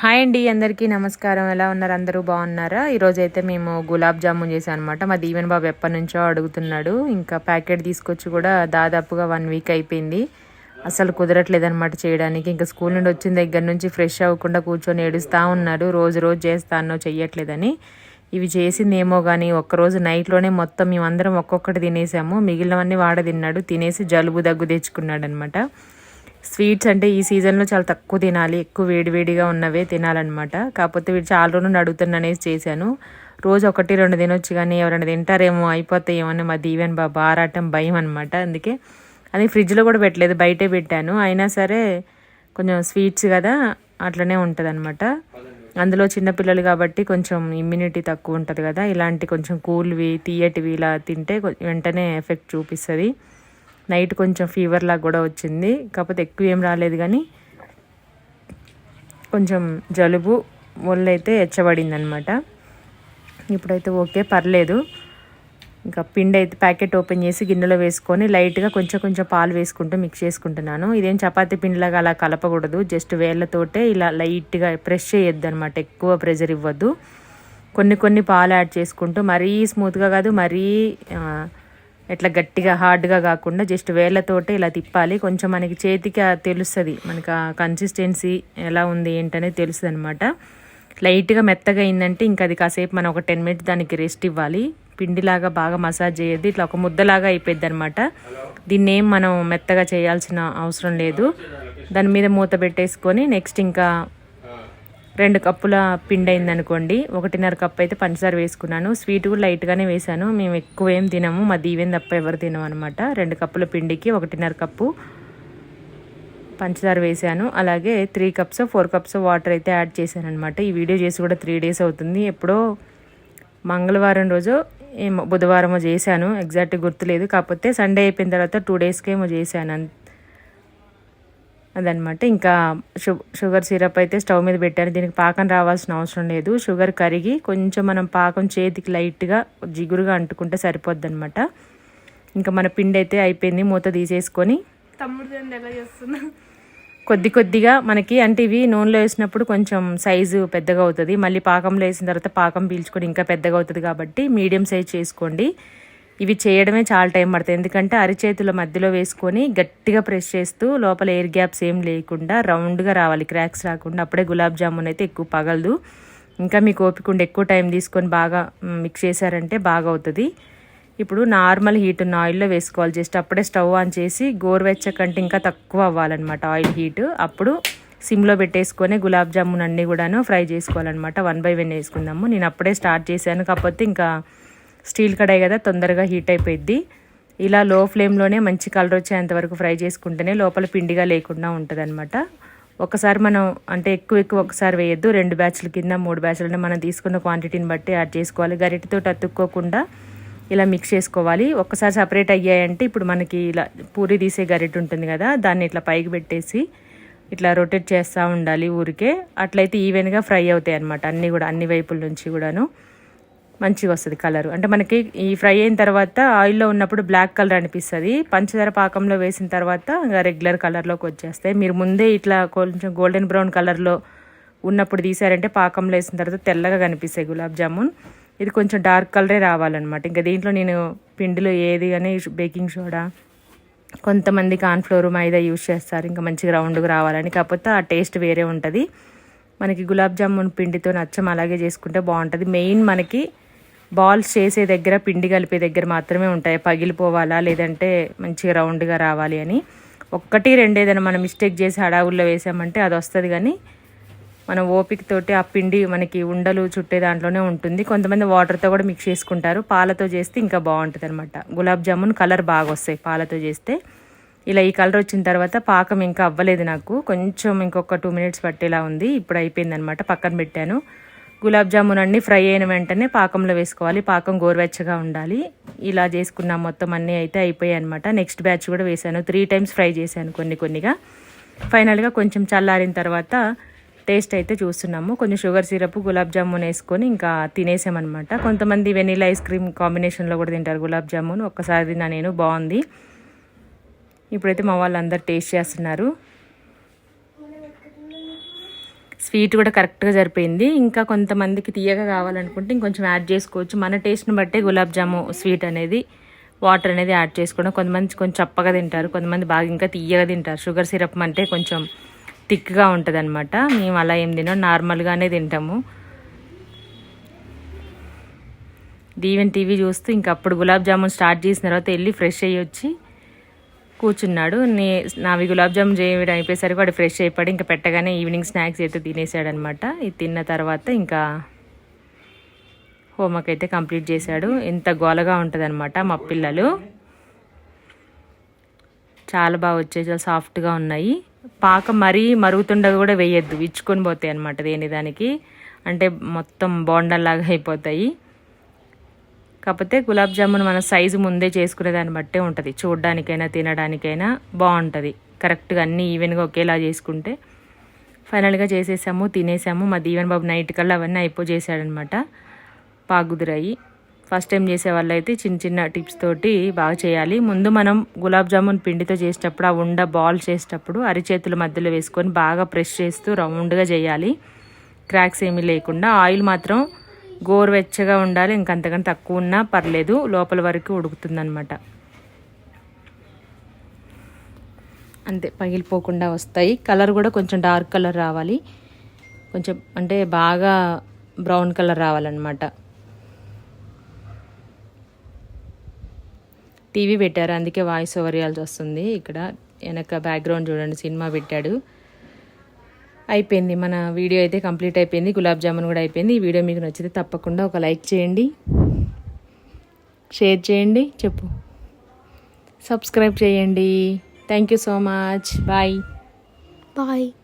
Hi అండి అందరికీ నమస్కారం. ఎలా ఉన్నారు? అందరూ బాగున్నారా? ఈరోజు అయితే మేము గులాబ్ జామున్ చేసాం అనమాట మా దీవెన్ బాబు ఎప్పటి నుంచో అడుగుతున్నాడు. ఇంకా ప్యాకెట్ తీసుకొచ్చి కూడా దాదాపుగా వన్ వీక్ అయిపోయింది. అసలు కుదరట్లేదనమాట చేయడానికి. ఇంకా స్కూల్ నుండి వచ్చిన దగ్గర నుంచి ఫ్రెష్ అవ్వకుండా కూర్చొని ఏడుస్తూ ఉన్నాడు. రోజు రోజు చేస్తానో చెయ్యట్లేదని. ఇవి చేసిందేమో కానీ ఒక్కరోజు నైట్లోనే మొత్తం మేమందరం ఒక్కొక్కటి తినేసాము. మిగిలినవన్నీ వాడ తిన్నాడు. తినేసి జలుబు దగ్గు తెచ్చుకున్నాడు అనమాట స్వీట్స్ అంటే ఈ సీజన్లో చాలా తక్కువ తినాలి ఎక్కువ వేడివేడిగా ఉన్నవే తినాలన్నమాట. కాకపోతే వీడు చాలా రోజులు అడుగుతున్ననేసి చేశాను. రోజు ఒకటి రెండు తినొచ్చు కానీ ఎవరైనా తింటారేమో అయిపోతాయేమో అని మా దీవెన్ బాబా ఆరాటం భయం అనమాట అందుకే. అది ఫ్రిడ్జ్లో కూడా పెట్టలేదు బయటే పెట్టాను. అయినా సరే కొంచెం స్వీట్స్ కదా అట్లనే ఉంటుంది అనమాట అందులో చిన్నపిల్లలు కాబట్టి కొంచెం ఇమ్యూనిటీ తక్కువ ఉంటుంది కదా ఇలాంటి కొంచెం కూల్వి తీయటివి ఇలా తింటే వెంటనే ఎఫెక్ట్ చూపిస్తుంది. నైట్ కొంచెం ఫీవర్ లాగా కూడా వచ్చింది. కాకపోతే ఎక్కువ ఏం రాలేదు కానీ కొంచెం జలుబు ఒళ్ళు అయితే ఎచ్చబడింది అనమాట ఇప్పుడైతే ఓకే పర్లేదు. ఇంకా పిండి అయితే ప్యాకెట్ ఓపెన్ చేసి గిన్నెలో వేసుకొని లైట్గా కొంచెం కొంచెం పాలు వేసుకుంటూ మిక్స్ చేసుకుంటున్నాను. ఇదేం చపాతి పిండిలాగా అలా కలపకూడదు. జస్ట్ వేళ్ళతోటే ఇలా లైట్గా ప్రెష్ చేయొద్దు అనమాట ఎక్కువ ప్రెషర్ ఇవ్వద్దు. కొన్ని కొన్ని పాలు యాడ్ చేసుకుంటూ మరీ స్మూత్గా కాదు మరీ ఎట్లా గట్టిగా హార్డ్గా కాకుండా జస్ట్ వేళ్ళతోటే ఇలా తిప్పాలి. కొంచెం మనకి చేతికి తెలుస్తుంది. మనకి ఆ కన్సిస్టెన్సీ ఎలా ఉంది ఏంటనేది తెలుస్తుంది అనమాట లైట్గా మెత్తగా అయిందంటే ఇంకా అది కాసేపు మనం ఒక టెన్ మినిట్స్ దానికి రెస్ట్ ఇవ్వాలి. పిండిలాగా బాగా మసాజ్ చేయదు ఇట్లా ఒక ముద్దలాగా అయిపోయింది అనమాట దీన్ని ఏం మనం మెత్తగా చేయాల్సిన అవసరం లేదు. దాని మీద మూత పెట్టేసుకొని నెక్స్ట్ ఇంకా రెండు కప్పుల పిండి అయింది అనుకోండి ఒకటిన్నర కప్ అయితే పంచదార వేసుకున్నాను. స్వీట్ కూడా లైట్గానే వేసాను మేము ఎక్కువ ఏం తినము. మా దీవెన్ తప్ప ఎవరు తినము అనమాట రెండు కప్పుల పిండికి ఒకటిన్నర కప్పు పంచదార వేసాను అలాగే three cups four cups water అయితే యాడ్ చేశాను అనమాట ఈ వీడియో చేసి కూడా త్రీ డేస్ అవుతుంది. ఎప్పుడో మంగళవారం రోజు ఏమో బుధవారమో చేశాను. ఎగ్జాక్ట్ గుర్తులేదు. కాకపోతే సండే అయిపోయిన తర్వాత టూ డేస్కేమో చేశాను. అదనమాట ఇంకా షు షుగర్ సిరప్ అయితే స్టవ్ మీద పెట్టాను దీనికి పాకం రావాల్సిన అవసరం లేదు. షుగర్ కరిగి కొంచెం మనం పాకం చేతికి లైట్గా జిగురుగా అంటుకుంటే సరిపోద్ది అనమాట ఇంకా మన పిండి అయితే అయిపోయింది. మూత తీసేసుకొని కొద్ది కొద్దిగా మనకి అంటే ఇవి నూనెలో వేసినప్పుడు కొంచెం సైజు పెద్దగా అవుతుంది. మళ్ళీ పాకంలో వేసిన తర్వాత పాకం పీల్చుకొని ఇంకా పెద్దగా అవుతుంది కాబట్టి మీడియం సైజ్ చేసుకోండి. ఇవి చేయడమే చాలా టైం పడుతుంది. ఎందుకంటే అరిచేతుల మధ్యలో వేసుకొని గట్టిగా ప్రెస్ చేస్తూ లోపల ఎయిర్ గ్యాప్స్ ఏం లేకుండా రౌండ్గా రావాలి. క్రాక్స్ రాకుండా అప్పుడే గులాబ్ జామున్ అయితే ఎక్కువ పగలదు. ఇంకా మీకు ఓపికండి ఎక్కువ టైం తీసుకొని బాగా మిక్స్ చేశారంటే బాగా అవుతుంది. ఇప్పుడు నార్మల్ హీట్ ఉన్న ఆయిల్లో వేసుకోవాలి. జస్ట్ అప్పుడే స్టవ్ ఆన్ చేసి గోరువెచ్చ కంటే ఇంకా తక్కువ అవ్వాలన్నమాట ఆయిల్ హీట్. అప్పుడు సిమ్లో పెట్టేసుకొని గులాబ్ జామున్ అన్నీ కూడాను ఫ్రై చేసుకోవాలన్నమాట. వన్ బై వన్ వేసుకుందాము. నేను అప్పుడే స్టార్ట్ చేశాను. కాకపోతే ఇంకా స్టీల్ కడాయి కదా తొందరగా హీట్ అయిపోయిద్ది. ఇలా లో ఫ్లేమ్లోనే మంచి కలర్ వచ్చేంత వరకు ఫ్రై చేసుకుంటేనే లోపల పిండిగా లేకుండా ఉంటుంది అనమాట ఒకసారి మనం అంటే ఎక్కువ ఎక్కువ ఒకసారి వేయొద్దు. రెండు బ్యాచ్ల కింద మూడు బ్యాచ్లు మనం తీసుకున్న క్వాంటిటీని బట్టి యాడ్ చేసుకోవాలి. గరిటెతో అతుక్కోకుండా ఇలా మిక్స్ చేసుకోవాలి. ఒక్కసారి సపరేట్ అయ్యాయంటే ఇప్పుడు మనకి ఇలా పూరి తీసే గరిటె ఉంటుంది కదా దాన్ని ఇట్లా పైకి పెట్టేసి ఇట్లా రొటేట్ చేస్తూ ఉండాలి ఊరికే. అట్లయితే ఈవెన్గా ఫ్రై అవుతాయి అనమాట అన్నీ కూడా అన్ని వైపుల నుంచి కూడాను. మంచిగా వస్తుంది కలర్ అంటే మనకి ఈ ఫ్రై అయిన తర్వాత ఆయిల్లో ఉన్నప్పుడు బ్లాక్ కలర్ అనిపిస్తుంది. పంచదార పాకంలో వేసిన తర్వాత ఇంకా రెగ్యులర్ కలర్లోకి వచ్చేస్తాయి. మీరు ముందే ఇట్లా కొంచెం గోల్డెన్ బ్రౌన్ కలర్లో ఉన్నప్పుడు తీసారంటే పాకంలో వేసిన తర్వాత తెల్లగా కనిపిస్తాయి గులాబ్ జామున్. ఇది కొంచెం డార్క్ కలరే రావాలన్నమాట. ఇంకా దీంట్లో నేను పిండిలో ఏది కానీ బేకింగ్ సోడా కొంతమంది కాన్ఫ్లోర్ మైదా యూజ్ చేస్తారు. ఇంకా మంచిగా రౌండ్గా రావాలని. కాకపోతే ఆ టేస్ట్ వేరే ఉంటుంది. మనకి గులాబ్ జామున్ పిండితో నచ్చం అలాగే చేసుకుంటే బాగుంటుంది. మెయిన్ మనకి బాల్స్ చేసే దగ్గర పిండి కలిపే దగ్గర మాత్రమే ఉంటాయి. పగిలిపోవాలా లేదంటే మంచిగా రౌండ్గా రావాలి అని. ఒక్కటి రెండు ఏదైనా మనం మిస్టేక్ చేసి హడావుల్లో వేసామంటే అది వస్తుంది కానీ మనం ఓపికతోటి ఆ పిండి మనకి ఉండలు చుట్టే దాంట్లోనే ఉంటుంది. కొంతమంది వాటర్తో కూడా మిక్స్ చేసుకుంటారు. పాలతో చేస్తే ఇంకా బాగుంటుంది అనమాట గులాబ్ జామున్ కలర్ బాగా వస్తాయి పాలతో చేస్తే. ఇలా ఈ కలర్ వచ్చిన తర్వాత పాకం ఇంకా అవ్వలేదు నాకు. కొంచెం ఇంకొక టూ మినిట్స్ పట్టేలా ఉంది. ఇప్పుడు అయిపోయింది అనమాట పక్కన పెట్టాను. గులాబ్ జామున్ అన్నీ ఫ్రై అయిన వెంటనే పాకంలో వేసుకోవాలి. పాకం గోరువెచ్చగా ఉండాలి. ఇలా చేసుకున్న మొత్తం అన్నీ అయితే అయిపోయాయి అనమాట నెక్స్ట్ బ్యాచ్ కూడా వేసాను. త్రీ టైమ్స్ ఫ్రై చేశాను కొన్ని కొన్నిగా. ఫైనల్గా కొంచెం చల్లారిన తర్వాత టేస్ట్ అయితే చూస్తున్నాము. కొంచెం షుగర్ సిరప్ గులాబ్ జామున్ వేసుకొని ఇంకా తినేసామన్నమాట. కొంతమంది వెనీలా ఐస్ క్రీమ్ కాంబినేషన్లో కూడా తింటారు గులాబ్ జామున్. ఒక్కసారి తిన్నా నేను బాగుంది. ఇప్పుడైతే మా వాళ్ళందరూ టేస్ట్ చేస్తున్నారు. స్వీట్ కూడా కరెక్ట్గా సరిపోయింది. ఇంకా కొంతమందికి తీయగా కావాలనుకుంటే ఇంకొంచెం యాడ్ చేసుకోవచ్చు. మన టేస్ట్ని బట్టే గులాబ్ జాము స్వీట్ అనేది వాటర్ అనేది యాడ్ చేసుకోవడం. కొంతమంది కొంచెం చప్పగా తింటారు కొంతమంది బాగా ఇంకా తీయగా తింటారు. షుగర్ సిరప్ అంటే కొంచెం థిక్గా ఉంటుంది అనమాట మేము అలా ఏం తినాం నార్మల్గానే తింటాము. దీవెన్ టీవీ చూస్తూ ఇంకా అప్పుడు గులాబ్ జామున్ స్టార్ట్ చేసిన తర్వాత వెళ్ళి ఫ్రెష్ అయ్యి వచ్చి కూర్చున్నాడు. నే నావి గులాబ్ జామ్ చేయడం అయిపోయేసరికి వాడు ఫ్రెష్ అయిపోయాడు. ఇంకా పెట్టగానే ఈవినింగ్ స్నాక్స్ అయితే తినేసాడు అనమాట ఇది తిన్న తర్వాత ఇంకా హోంవర్క్ అయితే కంప్లీట్ చేశాడు. ఎంత గోలగా ఉంటుంది అనమాట మా పిల్లలు. చాలా బాగా వచ్చాయి. చాలా సాఫ్ట్గా ఉన్నాయి. పాక మరీ మరుగుతుండగా కూడా వేయద్దు. ఇచ్చుకొని పోతాయి అనమాట దేని దానికి అంటే మొత్తం బోండల్లాగా అయిపోతాయి. కాకపోతే గులాబ్ జామున్ మన సైజు ముందే చేసుకునే దాన్ని బట్టే ఉంటుంది. చూడడానికైనా తినడానికైనా బాగుంటుంది కరెక్ట్గా అన్నీ ఈవెన్గా ఒకేలా చేసుకుంటే ఫైనల్గా చేసేసాము తినేసాము. మా దీవెన్ బాబు నైట్ కల్లా అవన్నీ అయిపో చేశాడనమాట. బాగా ఫస్ట్ టైం చేసే వాళ్ళైతే చిన్న చిన్న టిప్స్ తోటి బాగా చేయాలి. ముందు మనం గులాబ్ జామున్ పిండితో చేసేటప్పుడు ఆ ఉండ బాల్ చేసేటప్పుడు అరిచేతుల మధ్యలో వేసుకొని బాగా ప్రెస్ చేస్తూ రౌండ్గా చేయాలి. క్రాక్స్ ఏమీ లేకుండా. ఆయిల్ మాత్రం గోరువెచ్చగా ఉండాలి ఇంకంతకంటే తక్కువ ఉన్నా పర్లేదు లోపల వరకు ఉడుకుతుందన్నమాట. అంతే పగిలిపోకుండా వస్తాయి. కలర్ కూడా కొంచెం డార్క్ కలర్ రావాలి. కొంచెం అంటే బాగా బ్రౌన్ కలర్ రావాలన్నమాట. టీవీ పెట్టారు అందుకే వాయిస్ ఓవర్ ఇవ్వాల్సి వస్తుంది. ఇక్కడ వెనక బ్యాక్గ్రౌండ్ చూడండి సినిమా పెట్టాడు. అయిపోయింది. మన వీడియో అయితే కంప్లీట్ అయిపోయింది. గులాబ్ జామున్ కూడా అయిపోయింది. ఈ వీడియో మీకు నచ్చితే తప్పకుండా ఒక లైక్ చేయండి. షేర్ చేయండి. చెప్పు. సబ్స్క్రైబ్ చేయండి. Thank you so much bye bye